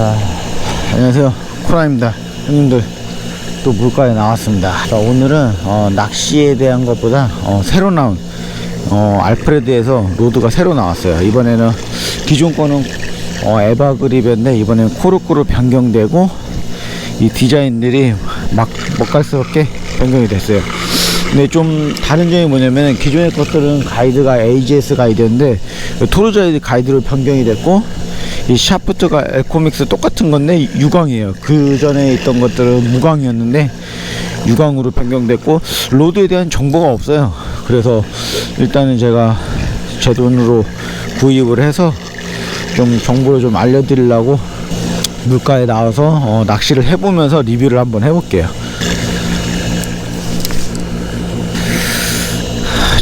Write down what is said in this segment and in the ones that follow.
자, 안녕하세요. 코라입니다. 형님들, 또 물가에 나왔습니다. 자, 오늘은, 어, 낚시에 대한 것보다, 어, 새로 나온, 어, 알프레드에서 로드가 새로 나왔어요. 이번에는, 기존 거는, 어, 에바 그립인데, 이번에는 코르코로 변경되고, 이 디자인들이 막, 먹갈스럽게 변경이 됐어요. 근데 좀 다른 점이 뭐냐면 기존의 것들은 가이드가 AGS 가이드였는데 토르자이드 가이드로 변경이 됐고 이 샤프트가 에코믹스 똑같은 건데 유광이에요. 그 전에 있던 것들은 무광이었는데 유광으로 변경됐고 로드에 대한 정보가 없어요. 그래서 일단은 제가 제 돈으로 구입을 해서 좀 정보를 좀 알려드리려고 물가에 나와서 어, 낚시를 해보면서 리뷰를 한번 해볼게요.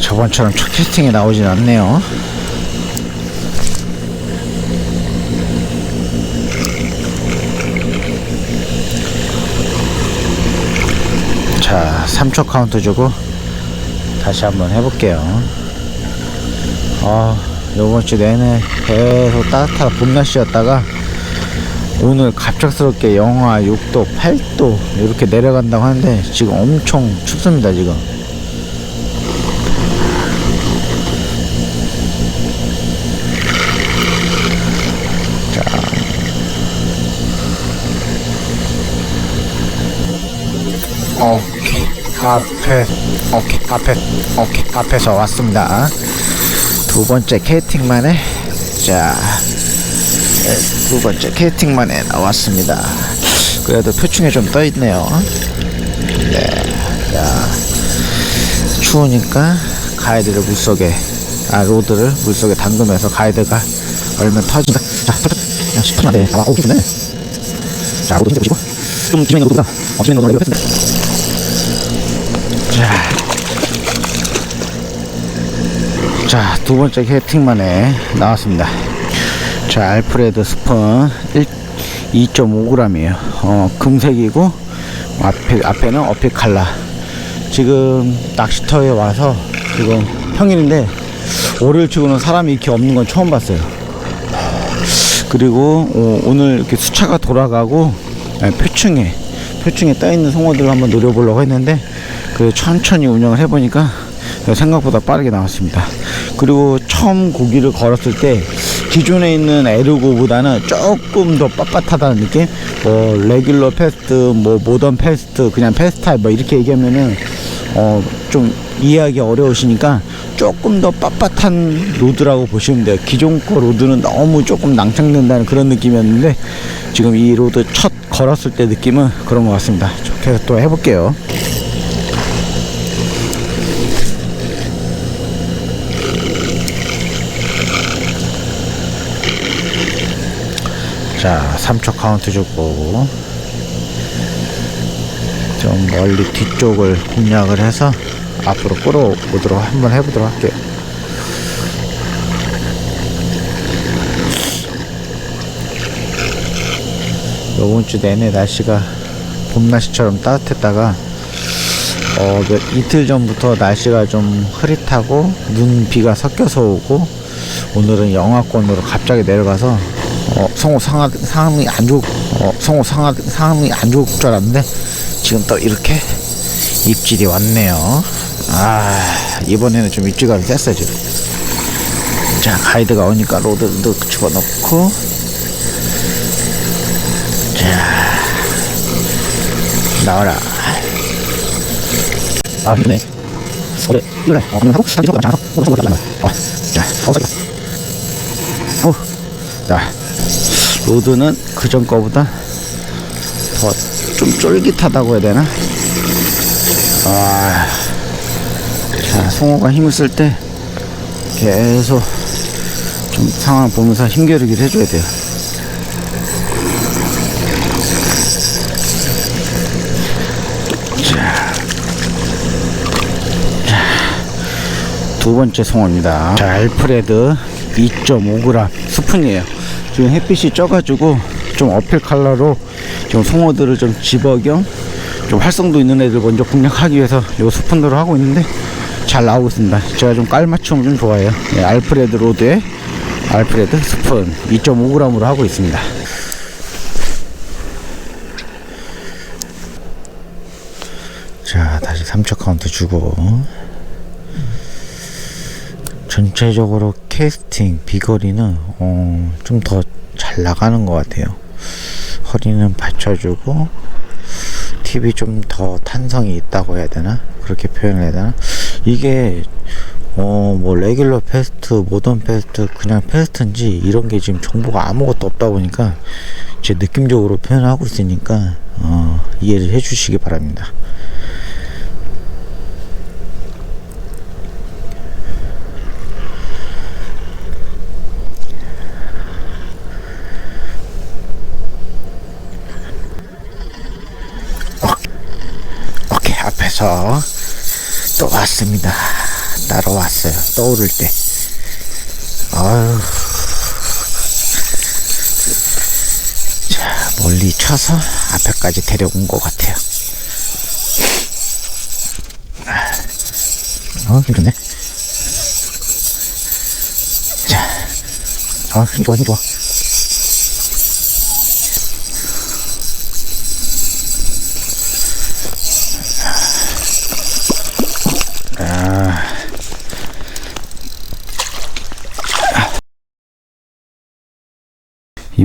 저번처럼 첫 캐스팅에 나오진 않네요. 자, 3초 카운트 주고 다시 한번 해볼게요. 아, 요번 주 내내 계속 따뜻한 봄 날씨였다가 오늘 갑작스럽게 영하 6도, 8도 이렇게 내려간다고 하는데 지금 엄청 춥습니다, 지금. 오케이 앞에 오케이 앞에 오케이 앞에서 왔습니다. 두 번째 캐팅만에 자두 번째 캐팅만에 나왔습니다. 그래도 표층에 좀떠 있네요. 네 자 추우니까 가이드를 물속에 아 로드를 물속에 담그면서 가이드가 얼면 터진다 자 그냥 10분 안에 아 오기 전에 자 로드 힘 보시고. 좀 있는 로드가 어 있는 로드가 이거 했습니다 자, 자, 두 번째 캐팅만에 나왔습니다. 자, 알프레드 스푼 2.5g이에요. 어, 금색이고, 앞에, 앞에는 어필 칼라. 지금 낚시터에 와서, 지금 평일인데, 월요일 치고는 사람이 이렇게 없는 건 처음 봤어요. 그리고, 어, 오늘 이렇게 수차가 돌아가고, 아니, 표층에, 표층에 떠있는 송어들을 한번 노려보려고 했는데, 그 천천히 운영을 해보니까 생각보다 빠르게 나왔습니다. 그리고 처음 고기를 걸었을 때 기존에 있는 에르고보다는 조금 더 빳빳하다는 느낌? 뭐 레귤러 패스트, 뭐 모던 패스트, 그냥 패스타일 뭐 이렇게 얘기하면은 어 좀 이해하기 어려우시니까 조금 더 빳빳한 로드라고 보시면 돼요. 기존 거 로드는 너무 조금 낭창된다는 그런 느낌이었는데 지금 이 로드 첫 걸었을 때 느낌은 그런 것 같습니다. 계속 또 해볼게요. 자, 3초 카운트 주고 좀 멀리 뒤쪽을 공략을 해서 앞으로 끌어오도록 한번 해보도록 할게요. 이번 주 내내 날씨가 봄 날씨처럼 따뜻했다가 어, 몇, 이틀 전부터 날씨가 좀 흐릿하고 눈 비가 섞여서 오고 오늘은 영하권으로 갑자기 내려가서 어, 성우 상하, 상황이 안 좋, 어, 성우 상하, 상황이 안 좋을 줄 알았는데, 지금 또 이렇게 입질이 왔네요. 아, 이번에는 좀 입질감이 셌어요, 지금. 자, 가이드가 오니까 로드도 집어넣고, 자, 나와라. 아, 그래. 어, 하고, 다시 하고, 자, 어, 자, 어, 어, 자, 로드는 그전 거보다 더 좀 쫄깃하다고 해야 되나? 아, 자, 송어가 힘을 쓸 때 계속 좀 상황 보면서 힘겨루기를 해줘야 돼요. 자, 자, 두 번째 송어입니다. 자, 알프레드 2.5g 스푼이에요. 지금 햇빛이 쪄가지고 좀 어필 컬러로 지금 송어들을 좀 집어 겸 좀 활성도 있는 애들 먼저 공략하기 위해서 요 스푼으로 하고 있는데 잘 나오고 있습니다. 제가 좀 깔맞춤을 좀 좋아해요. 네, 알프레드 로드의 알프레드 스푼 2.5g으로 하고 있습니다. 자, 다시 3초 카운트 주고. 전체적으로 캐스팅 비거리는 어, 좀 더 잘 나가는 것 같아요. 허리는 받쳐주고 팁이 좀 더 탄성이 있다고 해야 되나 그렇게 표현을 해야 되나 이게 어 뭐 레귤러 패스트 모던 패스트 그냥 패스트인지 이런 게 지금 정보가 아무것도 없다 보니까 제 느낌적으로 표현하고 있으니까 어 이해를 해주시기 바랍니다. 앞에서 또 왔습니다. 따라 왔어요. 떠오를 때. 아유. 자 멀리 쳐서 앞에까지 데려온 것 같아요. 어 이러네. 자아 힘 좋아 힘 좋아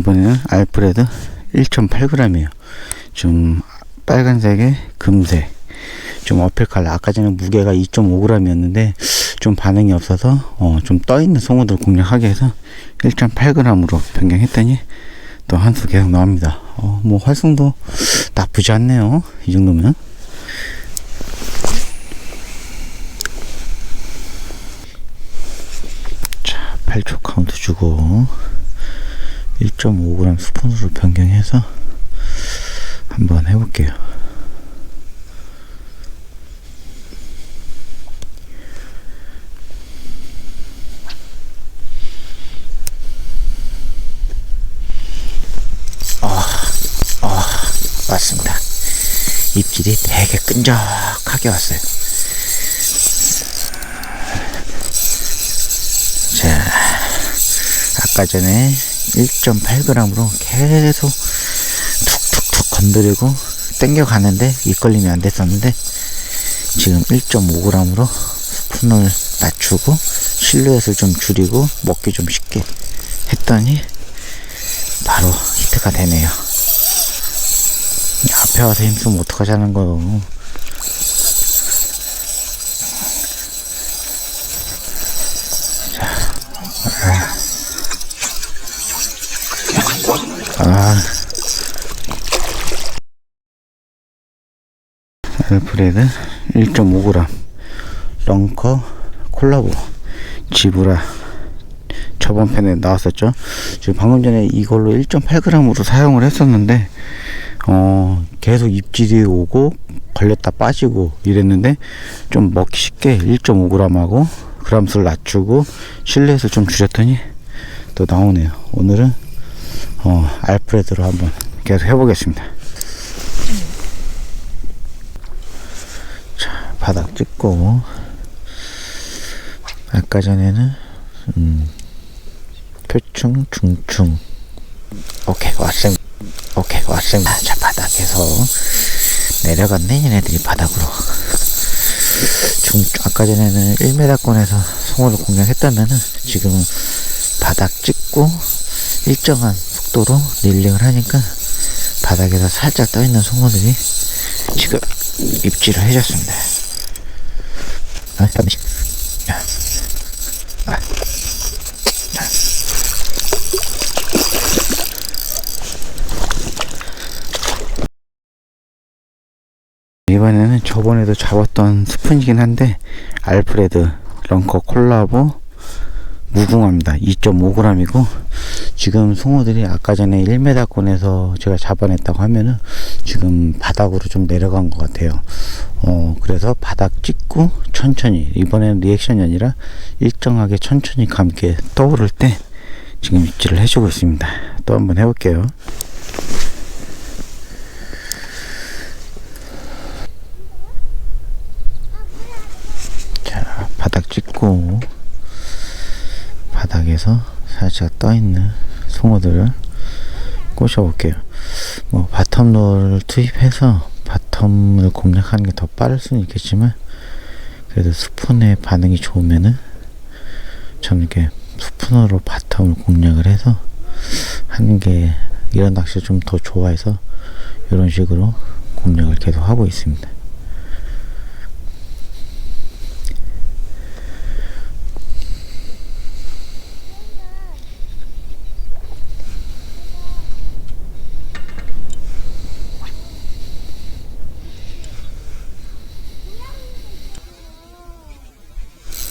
이번에는 알프레드 1.8g이에요. 좀 빨간색에 금색. 좀 어필 칼라. 아까 전에 무게가 2.5g이었는데 좀 반응이 없어서 어, 좀 떠있는 송어들 공략하게 해서 1.8g으로 변경했더니 또 한 수 계속 나옵니다. 어, 뭐 활성도 나쁘지 않네요. 이 정도면. 자, 8초 카운트 주고 1.5g 스푼으로 변경해서 한번 해볼게요. 아, 아, 왔습니다. 입질이 되게 끈적하게 왔어요. 자, 아까 전에 1.8g으로 계속 툭툭툭 건드리고 땡겨 가는데 이끌림이 안 됐었는데 지금 1.5g으로 스푼을 낮추고 실루엣을 좀 줄이고 먹기 좀 쉽게 했더니 바로 히트가 되네요. 앞에 와서 힘쓰면 어떡하자는 거요. 아. 알프레드 1.5g 런커 콜라보 지브라. 저번 편에 나왔었죠. 지금 방금 전에 이걸로 1.8g으로 사용을 했었는데 어 계속 입질이 오고 걸렸다 빠지고 이랬는데 좀 먹기 쉽게 1.5g하고 그람 수를 낮추고 실내에서 좀 줄였더니 또 나오네요. 오늘은 어, 알프레드로 한번 계속 해보겠습니다. 바닥 찍고, 아까 전에는, 음, 표충, 중충. 오케이, 왔습니다. 오케이, 왔습니다. 자, 바닥에서 내려갔네, 얘네들이 바닥으로. 중, 아까 전에는 1m권에서 송어를 공략했다면은, 지금은 바닥 찍고, 일정한 속도로 릴링을 하니까 바닥에서 살짝 떠있는 송어들이 지금 입질을 해줬습니다. 아, 잠시. 이번에는 저번에도 잡았던 스푼이긴 한데 알프레드 런커 콜라보 무궁화입니다. 2.5g이고 지금 송어들이 아까 전에 1m권에서 제가 잡아냈다고 하면은 지금 바닥으로 좀 내려간 것 같아요. 어 그래서 바닥 찍고 천천히 이번에는 리액션이 아니라 일정하게 천천히 감게 떠오를 때 지금 입질을 해주고 있습니다. 또 한번 해볼게요. 자 바닥 찍고 바닥에서 살짝 떠있는 송어들을 꼬셔볼게요. 뭐 바텀롤을 투입해서 바, 바텀을 공략하는 게 더 빠를 수는 있겠지만 그래도 스푼의 반응이 좋으면은 저는 이렇게 스푼으로 바텀을 공략을 해서 하는 게 이런 낚시 좀 더 좋아해서 이런 식으로 공략을 계속 하고 있습니다.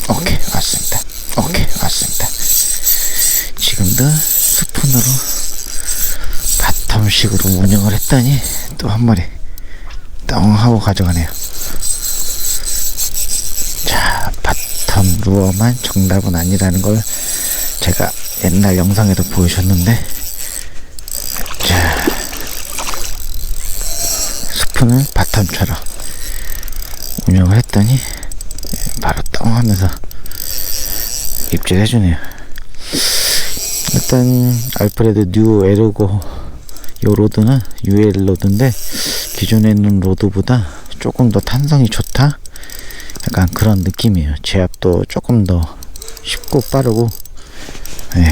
오케이 왔습니다. 오케이 왔습니다. 지금도 스푼으로 바텀식으로 운영을 했더니 또 한 마리 똥 하고 가져가네요. 자 바텀 루어만 정답은 아니라는 걸 제가 옛날 영상에도 보여줬는데 자 스푼을 바텀처럼 운영을 했더니 바로 똥 하면서 입질해주네요. 일단 알프레드 뉴 에르고 요 로드는 UL 로드인데 기존에 있는 로드보다 조금 더 탄성이 좋다. 약간 그런 느낌이에요. 제압도 조금 더 쉽고 빠르고. 예.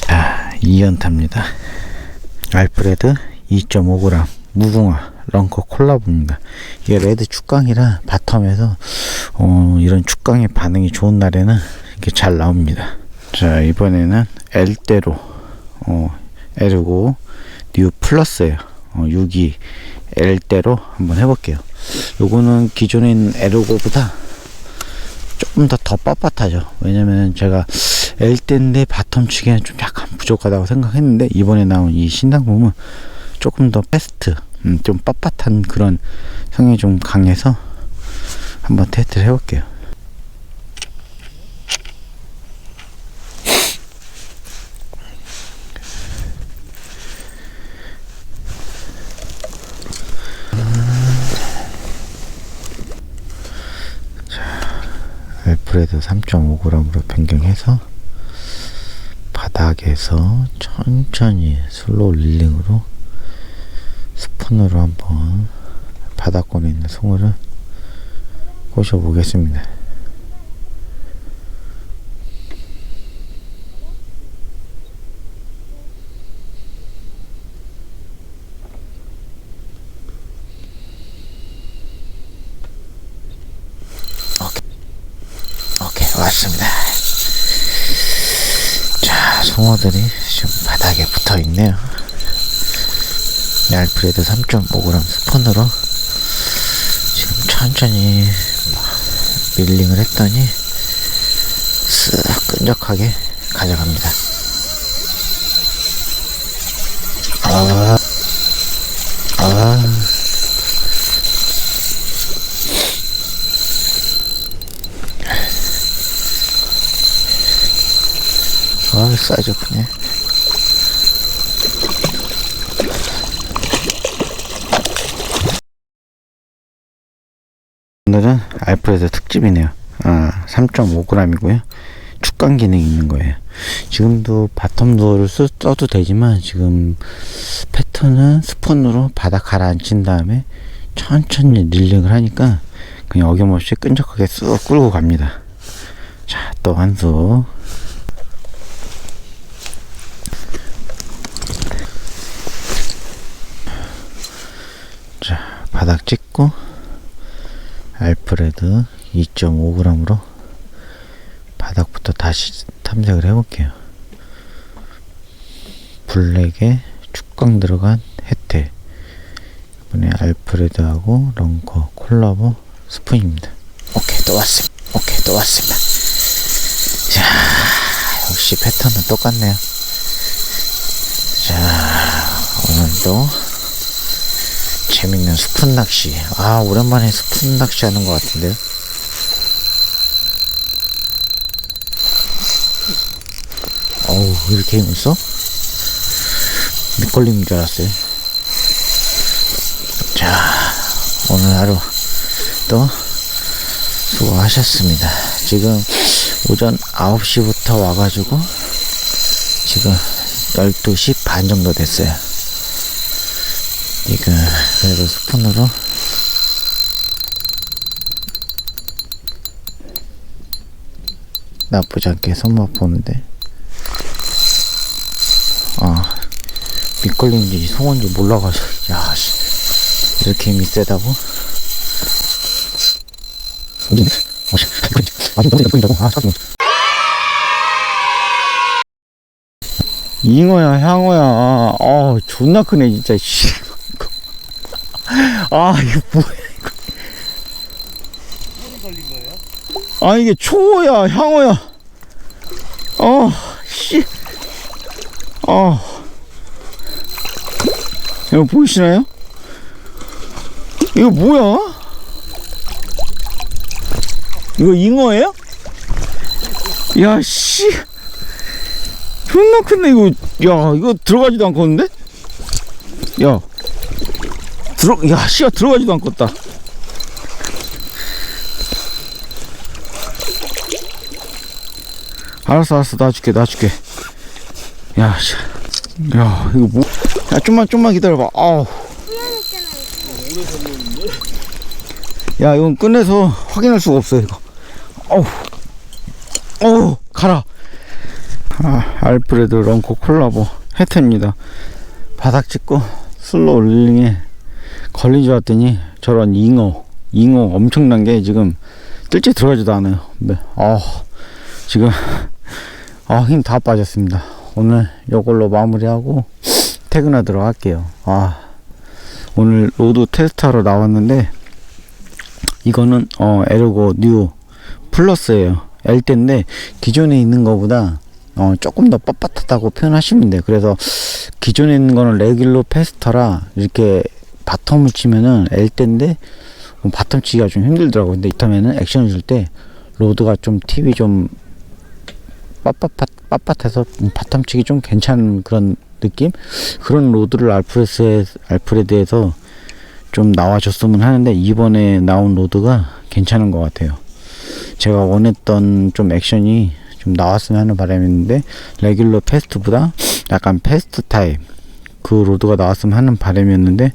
자, 2연타입니다. 알프레드 2.5g 무궁화 런커 콜라보입니다. 이게 레드 축강이라 바텀에서 어, 이런 축강의 반응이 좋은 날에는 이렇게 잘 나옵니다. 자 이번에는 L대로 어, L고 뉴 플러스예요. 어, 6이 L대로 한번 해볼게요. 요거는 기존에 있는 L고보다 조금 더더 빳빳하죠. 왜냐면 제가 L대인데 바텀 치기에는 좀 약간 부족하다고 생각했는데 이번에 나온 이 신상품은 조금 더 패스트 음, 좀 빳빳한 그런 성향이 좀 강해서 한번 테스트를 해볼게요. 알프레드 3.5g으로 변경해서 바닥에서 천천히 슬로우 릴링으로 스푼으로 한번 바닥권에 있는 송어를 꼬셔 보겠습니다. 오케이, 왔습니다. 자, 송어들이 지금 바닥에 붙어 있네요. 알프레드 3.5g 스푼으로 지금 천천히 밀링을 했더니 쓱 끈적하게 가져갑니다. 아, 아. 아, 사이즈 크네. 오늘은 알프레드 특집이네요. 아, 3.5g이고요. 축강 기능이 있는 거예요. 지금도 바텀 도어를 쓰, 써도 되지만 지금 패턴은 스푼으로 바닥 가라앉힌 다음에 천천히 릴링을 하니까 그냥 어김없이 끈적하게 쑥 끌고 갑니다. 자, 또 한 수. 자, 바닥 찍고 알프레드 2.5g으로 바닥부터 다시 탐색을 해볼게요. 블랙에 축광 들어간 혜태 이번에 알프레드하고 런커 콜라보 스푼입니다. 오케이 또 왔습니다. 오케이 또 왔습니다. 자 역시 패턴은 똑같네요. 자 오늘도 재밌는 스푼 낚시. 아, 오랜만에 스푼 낚시 하는 것 같은데요? 어우, 이렇게 힘을 써? 밑걸림인 줄 알았어요. 자, 오늘 하루 또 수고하셨습니다. 지금 오전 9시부터 와가지고 지금 12시 반 정도 됐어요. 이거 그래도 스푼으로 나쁘지 않게 손맛 보는데 아 밑걸림인지 송원지 몰라가지고 야씨 이렇게 힘이 세다고? 어디네? 어씨 나쁜다고 아 잠깐만 잉어야 향어야 아 존나 크네 진짜 씨. 아 이거 뭐야 이거 아 이게 초야 향어야 어 씨 어 이거 보이시나요? 이거 뭐야? 이거 잉어예요? 야 씨. 존나 큰데 이거 야 이거 들어가지도 않겠는데? 야 들어 야 씨가 들어가지도 않겠다. 알았어 알았어. 놔줄게 놔줄게. 야 씨. 야 이거 뭐 야 좀만 좀만 기다려봐. 아우. 야 이건 끝내서 확인할 수가 없어 이거. 어우. 어우 가라. 아, 알프레드 런코 콜라보 혜태입니다. 바닥 찍고 슬로 올링에 걸린 줄 알았더니 저런 잉어, 잉어 엄청난 게 지금 뜰지 들어가지도 않아요. 네. 아, 지금 아, 힘다 빠졌습니다. 오늘 이걸로 마무리하고 퇴근하도록 할게요. 아, 오늘 로드 테스트하러 나왔는데 이거는 어, 에르고 뉴 플러스예요. L대인데 기존에 있는 거보다 어, 조금 더 뻣뻣하다고 표현하시면 돼요. 그래서 기존에 있는 거는 레귤러 페스터라 이렇게 바텀을 치면은 L대인데 어, 바텀 치기가 좀 힘들더라고요. 근데 이타면은 액션을 줄 때 로드가 좀 팁이 좀 빳빳, 빳빳해서 바텀 치기 좀 괜찮은 그런 느낌? 그런 로드를 알프레스에, 알프레드에서 좀 나와줬으면 하는데 이번에 나온 로드가 괜찮은 것 같아요. 제가 원했던 좀 액션이 좀 나왔으면 하는 바람이었는데 레귤러 패스트보다 약간 패스트 타입 그 로드가 나왔으면 하는 바람이었는데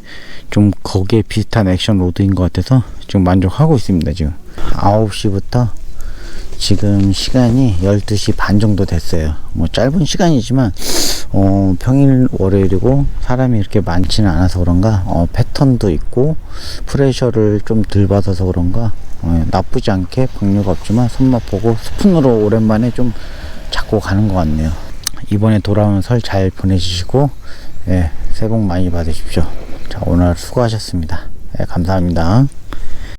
좀 거기에 비슷한 액션 로드인 것 같아서 지금 만족하고 있습니다 지금. 9시부터 지금 시간이 12시 반 정도 됐어요. 뭐 짧은 시간이지만 어, 평일 월요일이고 사람이 이렇게 많지는 않아서 그런가? 어, 패턴도 있고 프레셔를 좀 덜 받아서 그런가? 어, 나쁘지 않게 박류가 없지만 손맛 보고 스푼으로 오랜만에 좀 잡고 가는 것 같네요. 이번에 돌아오는 설 잘 보내주시고 예, 새해 복 많이 받으십시오. 자 오늘 수고하셨습니다. 예, 감사합니다